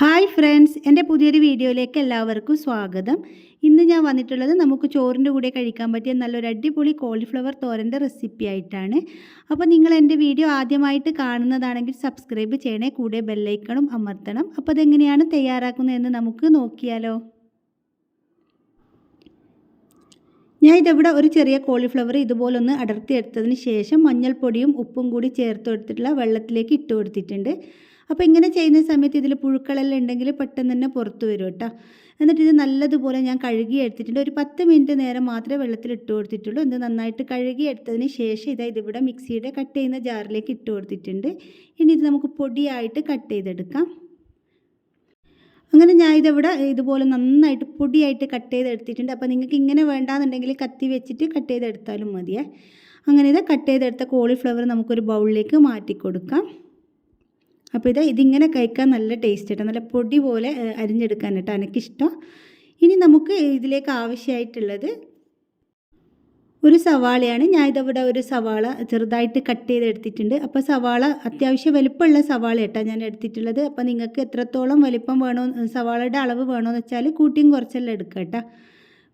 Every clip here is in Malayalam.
ഹായ് ഫ്രണ്ട്സ് എന്റെ പുതിയൊരു വീഡിയോയിലേക്ക് എല്ലാവർക്കും സ്വാഗതം. ഇന്ന് ഞാൻ വന്നിട്ടുള്ളത് നമുക്ക് ചോറിന്റെ കൂടെ കഴിക്കാൻ പറ്റിയ നല്ലൊരു അടിപൊളി കോളിഫ്ലവർ തോരന്റെ റെസിപ്പി ആയിട്ടാണ്. അപ്പോൾ നിങ്ങൾ എന്റെ വീഡിയോ ആദ്യമായിട്ട് കാണുന്നതാണെങ്കിൽ സബ്സ്ക്രൈബ് ചെയ്യണേ കൂടെ ബെല്ലൈക്കണും അമർത്തണം. അപ്പോൾ അതെങ്ങനെയാണ് തയ്യാറാക്കുന്നതെന്ന് നമുക്ക് നോക്കിയാലോ. ഞാൻ ഇതിവിടെ ഒരു ചെറിയ കോളിഫ്ലവർ ഇതുപോലൊന്ന് അടർത്തിയെടുത്തതിന് ശേഷം മഞ്ഞൾപ്പൊടിയും ഉപ്പും കൂടി ചേർത്ത് കൊടുത്തിട്ടുള്ള വെള്ളത്തിലേക്ക് ഇട്ട് കൊടുത്തിട്ടുണ്ട്. അപ്പോൾ ഇങ്ങനെ ചെയ്യുന്ന സമയത്ത് ഇതിൽ പുഴുക്കളെല്ലാം ഉണ്ടെങ്കിൽ പെട്ടെന്ന് തന്നെ പുറത്ത് വരും കേട്ടോ. എന്നിട്ട് ഇത് നല്ലതുപോലെ ഞാൻ കഴുകി എടുത്തിട്ടുണ്ട്. ഒരു പത്ത് മിനിറ്റ് നേരം മാത്രമേ വെള്ളത്തിൽ ഇട്ട് കൊടുത്തിട്ടുള്ളൂ. ഇത് നന്നായിട്ട് കഴുകി എടുത്തതിന് ശേഷം ഇതാ ഇതിവിടെ മിക്സിയുടെ കട്ട് ചെയ്യുന്ന ജാറിലേക്ക് ഇട്ട് കൊടുത്തിട്ടുണ്ട്. ഇനി ഇത് നമുക്ക് പൊടിയായിട്ട് കട്ട് ചെയ്തെടുക്കാം. അങ്ങനെ ഞാൻ ഇതിവിടെ ഇതുപോലെ നന്നായിട്ട് പൊടിയായിട്ട് കട്ട് ചെയ്തെടുത്തിട്ടുണ്ട്. അപ്പോൾ നിങ്ങൾക്ക് ഇങ്ങനെ വേണ്ടാന്നുണ്ടെങ്കിൽ കത്തി വെച്ചിട്ട് കട്ട് ചെയ്തെടുത്താലും മതിയേ. അങ്ങനെ ഇത് കട്ട് ചെയ്തെടുത്ത കോളിഫ്ലവർ നമുക്കൊരു ബൗളിലേക്ക് മാറ്റി കൊടുക്കാം അപ്പോൾ ഇത് ഇതിങ്ങനെ കഴിക്കാൻ നല്ല ടേസ്റ്റ് കേട്ടോ നല്ല പൊടി പോലെ അരിഞ്ഞെടുക്കാൻ കേട്ടോ എനിക്കിഷ്ടം. ഇനി നമുക്ക് ഇതിലേക്ക് ആവശ്യമായിട്ടുള്ളത് ഒരു സവാളയാണ്. ഞാൻ ഇതവിടെ ഒരു സവാള ചെറുതായിട്ട് കട്ട് ചെയ്ത് എടുത്തിട്ടുണ്ട്. അപ്പോൾ സവാള അത്യാവശ്യം വലിപ്പമുള്ള സവാള കേട്ടോ ഞാൻ എടുത്തിട്ടുള്ളത്. അപ്പോൾ നിങ്ങൾക്ക് എത്രത്തോളം വലിപ്പം വേണോ സവാളയുടെ അളവ് വേണോ എന്ന് വെച്ചാൽ കൂട്ടിയും കുറച്ചെല്ലാം എടുക്കാം കേട്ടോ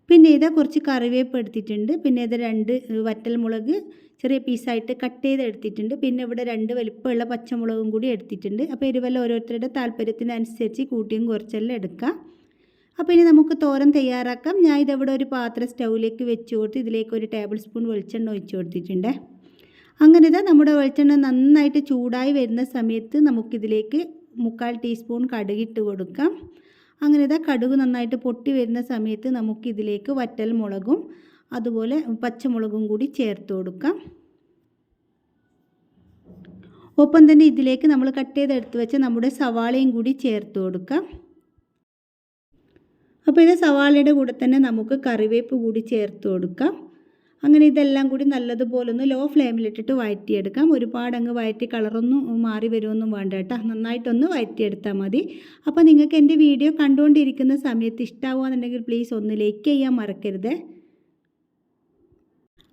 പിന്നെ ഇതാ കുറച്ച് കറിവേപ്പ് എടുത്തിട്ടുണ്ട്. പിന്നെ ഇത് രണ്ട് വറ്റൽ മുളക് ചെറിയ പീസായിട്ട് കട്ട് ചെയ്ത് എടുത്തിട്ടുണ്ട്. പിന്നെ ഇവിടെ രണ്ട് വലിപ്പമുള്ള പച്ചമുളകും കൂടി എടുത്തിട്ടുണ്ട്. അപ്പോൾ എരിവെല്ലാം ഓരോരുത്തരുടെ താല്പര്യത്തിനനുസരിച്ച് കൂട്ടിയും കുറച്ചെല്ലാം എടുക്കാം. അപ്പോൾ ഇനി നമുക്ക് തോരൻ തയ്യാറാക്കാം. ഞാൻ ഇതവിടെ ഒരു പാത്രം സ്റ്റൗവിലേക്ക് വെച്ച് കൊടുത്ത് ഇതിലേക്ക് ഒരു ടേബിൾ സ്പൂൺ വെളിച്ചെണ്ണ ഒഴിച്ച് കൊടുത്തിട്ടുണ്ട്. അങ്ങനെ ഇതാ നമ്മുടെ വെളിച്ചെണ്ണ നന്നായിട്ട് ചൂടായി വരുന്ന സമയത്ത് നമുക്കിതിലേക്ക് മുക്കാൽ ടീസ്പൂൺ കടുകിട്ട് കൊടുക്കാം. അങ്ങനെ ഇതാ കടുക് നന്നായിട്ട് പൊട്ടി വരുന്ന സമയത്ത് നമുക്ക് ഇതിലേക്ക് വറ്റൽ മുളകും അതുപോലെ പച്ചമുളകും കൂടി ചേർത്ത് കൊടുക്കാം. ഒപ്പം തന്നെ ഇതിലേക്ക് നമ്മൾ കട്ട് ചെയ്തെടുത്ത് വെച്ച നമ്മുടെ സവാളയും കൂടി ചേർത്ത് കൊടുക്കാം. അപ്പോൾ ഇത് സവാളയുടെ കൂടെ തന്നെ നമുക്ക് കറിവേപ്പ് കൂടി ചേർത്ത് കൊടുക്കാം. അങ്ങനെ ഇതെല്ലാം കൂടി നല്ലതുപോലെ ഒന്ന് ലോ ഫ്ലെയിമിലിട്ടിട്ട് വഴറ്റിയെടുക്കാം. ഒരുപാട് അങ്ങ് വഴറ്റി കളറൊന്നും മാറി വരുമൊന്നും വേണ്ട കേട്ടോ. നന്നായിട്ടൊന്ന് വഴറ്റിയെടുത്താൽ മതി. അപ്പോൾ നിങ്ങൾക്ക് എന്റെ വീഡിയോ കണ്ടുകൊണ്ടിരിക്കുന്ന സമയത്ത് ഇഷ്ടമാവുകയെന്നുണ്ടെങ്കിൽ പ്ലീസ് ഒന്ന് ലൈക്ക് ചെയ്യാൻ മറക്കരുത്.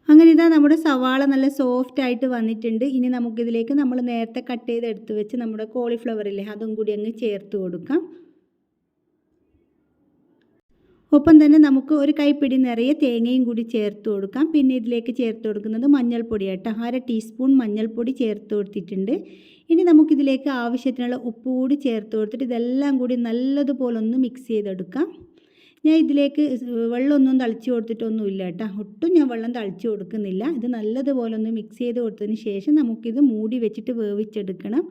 അങ്ങനെ ഇതാ നമ്മുടെ സവാള നല്ല സോഫ്റ്റ് ആയിട്ട് വന്നിട്ടുണ്ട്. ഇനി നമുക്കിതിലേക്ക് നമ്മൾ നേരത്തെ കട്ട് ചെയ്ത് എടുത്ത് വെച്ച് നമ്മുടെ കോളിഫ്ലവർ ഇല്ലേ അതും കൂടി അങ്ങ് ചേർത്ത് കൊടുക്കാം. ഒപ്പം തന്നെ നമുക്ക് ഒരു കൈപ്പിടി നിറയെ തേങ്ങയും കൂടി ചേർത്ത് കൊടുക്കാം. പിന്നെ ഇതിലേക്ക് ചേർത്ത് കൊടുക്കുന്നത് മഞ്ഞൾപ്പൊടി കേട്ടോ അര ടീസ്പൂൺ മഞ്ഞൾപ്പൊടി ചേർത്ത് കൊടുത്തിട്ടുണ്ട്. ഇനി നമുക്കിതിലേക്ക് ആവശ്യത്തിനുള്ള ഉപ്പ് കൂടി ചേർത്ത് കൊടുത്തിട്ട് ഇതെല്ലാം കൂടി നല്ലതുപോലെ ഒന്ന് മിക്സ് ചെയ്തെടുക്കാം. ഞാൻ ഇതിലേക്ക് വെള്ളമൊന്നും തളിച്ച് കൊടുത്തിട്ടൊന്നുമില്ല കേട്ടോ. ഒട്ടും ഞാൻ വെള്ളം തളിച്ചു കൊടുക്കുന്നില്ല. ഇത് നല്ലതുപോലെ ഒന്ന് മിക്സ് ചെയ്ത് കൊടുത്തതിന് ശേഷം നമുക്കിത് മൂടി വെച്ചിട്ട് വേവിച്ചെടുക്കണം.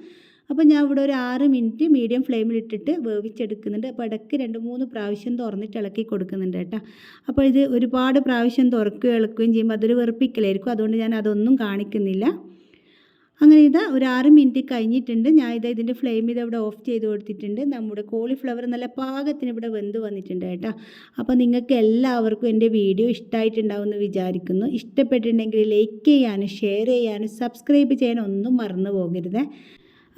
അപ്പോൾ ഞാൻ ഇവിടെ ഒരു ആറ് മിനിറ്റ് മീഡിയം ഫ്ലെയിമിലിട്ടിട്ട് വേവിച്ചെടുക്കുന്നുണ്ട്. അപ്പോൾ ഇടയ്ക്ക് രണ്ട് മൂന്ന് പ്രാവശ്യം തുറന്നിട്ട് ഇളക്കി കൊടുക്കുന്നുണ്ട് കേട്ടോ. അപ്പോൾ ഇത് ഒരുപാട് പ്രാവശ്യം തുറക്കുകയും ഇളക്കുകയും ചെയ്യുമ്പോൾ അതൊരു വെറുപ്പിക്കലായിരിക്കും. അതുകൊണ്ട് ഞാൻ അതൊന്നും കാണിക്കുന്നില്ല. അങ്ങനെ ഇതാ ഒരു ആറ് മിനിറ്റ് കഴിഞ്ഞിട്ടുണ്ട്. ഞാൻ ഇത് ഇതിന്റെ ഫ്ലെയിം ഇത് ഇവിടെ ഓഫ് ചെയ്ത് കൊടുത്തിട്ടുണ്ട്. നമ്മുടെ കോളിഫ്ലവർ നല്ല പാകത്തിന് ഇവിടെ വെന്ത് വന്നിട്ടുണ്ട് കേട്ടോ. അപ്പോൾ നിങ്ങൾക്ക് എല്ലാവർക്കും എന്റെ വീഡിയോ ഇഷ്ടമായിട്ടുണ്ടാവും എന്ന് വിചാരിക്കുന്നു. ഇഷ്ടപ്പെട്ടിട്ടുണ്ടെങ്കിൽ ലൈക്ക് ചെയ്യാനും ഷെയർ ചെയ്യാനും സബ്സ്ക്രൈബ് ചെയ്യാനും ഒന്നും മറന്നു പോകരുത്.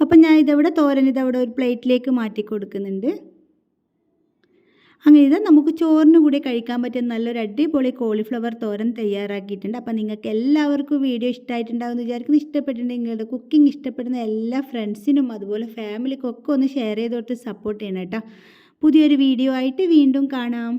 അപ്പം ഞാൻ ഇതവിടെ തോരൻ ഇതവിടെ ഒരു പ്ലേറ്റിലേക്ക് മാറ്റി കൊടുക്കുന്നുണ്ട്. അങ്ങനെ ഇത് നമുക്ക് ചോറിന് കൂടി കഴിക്കാൻ പറ്റിയ നല്ലൊരു അടിപൊളി കോളിഫ്ലവർ തോരൻ തയ്യാറാക്കിയിട്ടുണ്ട്. അപ്പം നിങ്ങൾക്ക് എല്ലാവർക്കും വീഡിയോ ഇഷ്ടമായിട്ടുണ്ടാകുമെന്ന് വിചാരിക്കുന്നു. ഇഷ്ടപ്പെട്ടിട്ടുണ്ടെങ്കിൽ നിങ്ങളുടെ കുക്കിംഗ് ഇഷ്ടപ്പെടുന്ന എല്ലാ ഫ്രണ്ട്സിനും അതുപോലെ ഫാമിലിക്കൊക്കെ ഒന്ന് ഷെയർ ചെയ്തോട്ട് സപ്പോർട്ട് ചെയ്യണം കേട്ടോ. പുതിയൊരു വീഡിയോ ആയിട്ട് വീണ്ടും കാണാം.